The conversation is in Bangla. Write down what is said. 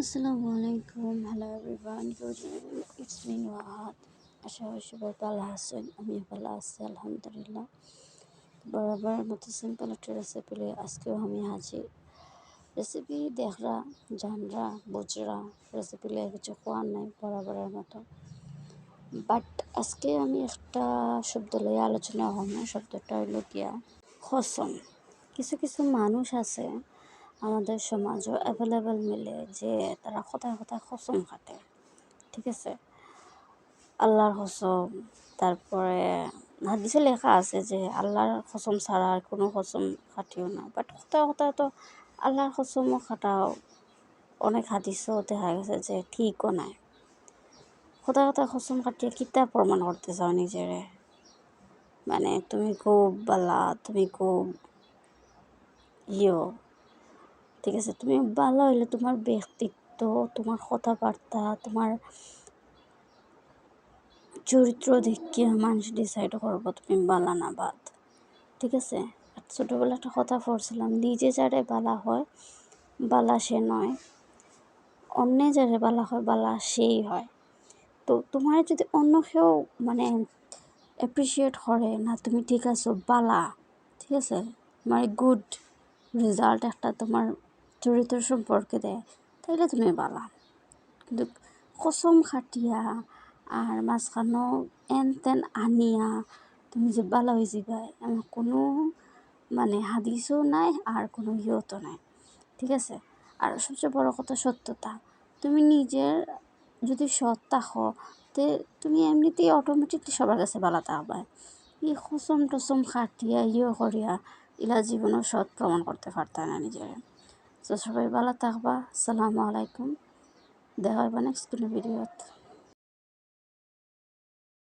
আসসালামু আলাইকুম। Hello everyone good evening it's me Wahad আশা করি সবাই ভালো আছেন আমি ভালো আছি, আলহামদুলিল্লাহ। বরাবর মতো সিম্পল একটা রেসিপি নিয়ে আজকেও আমি হাজির। রেসিপি দেখরা, জানরা, বুঝরা রেসিপি নিয়ে কিছু খোয়ার নাই বরাবরের মতো। বাট আজকে আমি একটা শব্দ লইয়া আলোচনা হব শব্দটা হইল গিয়া, খসম। কিছু কিছু মানুষ আছে আমাদের সমাজও অ্যাভেলেবেল মিলে যে তারা কোথায় কোথায় খসম খাটে, ঠিক আছে? আল্লাহর কসম, তারপরে হাদিসে লেখা আছে যে আল্লাহর কসম ছাড়া আর কোনো কসম খাটিও না বাট কোথাও কোথাও তো আল্লাহর কসমও খাটাও, অনেক হাদিসও দেখা গেছে যে ঠিকও নাই। কোথাও কোথাও কসম খাটিয়ে কিতাব প্রমাণ করতে চাও নিজেরে? মানে তুমি খুব বালা, তুমি খুব ইয়ো ঠিক আছে? তুমি ভালো হইলে তোমার ব্যক্তিত্ব, তোমার কথাবার্তা, তোমার চরিত্র দেখিয়ে মানুষ ডিসাইড করব তুমি বালা না বাদ। ঠিক আছে? ছোটোবেলা একটা কথা পড়ছিলাম, নিজে যারে বালা হয়, বালা সে নয়। অন্য যারে বালা হয়, বালা সেই হয়। তো তোমার যদি অন্য কেউ মানে অ্যাপ্রিসিয়েট করে, না, তুমি ঠিক আছো, বালা। ঠিক আছে? মানে গুড রেজাল্ট একটা তোমার চরিত্র সম্পর্কে দেয় তাইলে তুমি বালা। কিন্তু কসম খাটিয়া আর মাঝখানো এন তেন আনিয়া তুমি যে বালা হয়ে যাবা এমন কোনো মানে হাদিসও নাই আর কোনো ইয়েও নাই। ঠিক আছে? আর সবচেয়ে বড় কথা সত্যতা, তুমি নিজের যদি সৎ থাকো, তে তুমি এমনিতেই অটোমেটিকলি সবার কাছে বালা থাকবা। ই খসম টসম খাটিয়া ইয়ে করিয়া ইলা জীবনও সৎ প্রমাণ করতে পারতাম না নিজের। তো সবাই ভালো থাকবা। সালামু আলাইকুম। দেখা হবে নেক্সট কোনো ভিডিওতে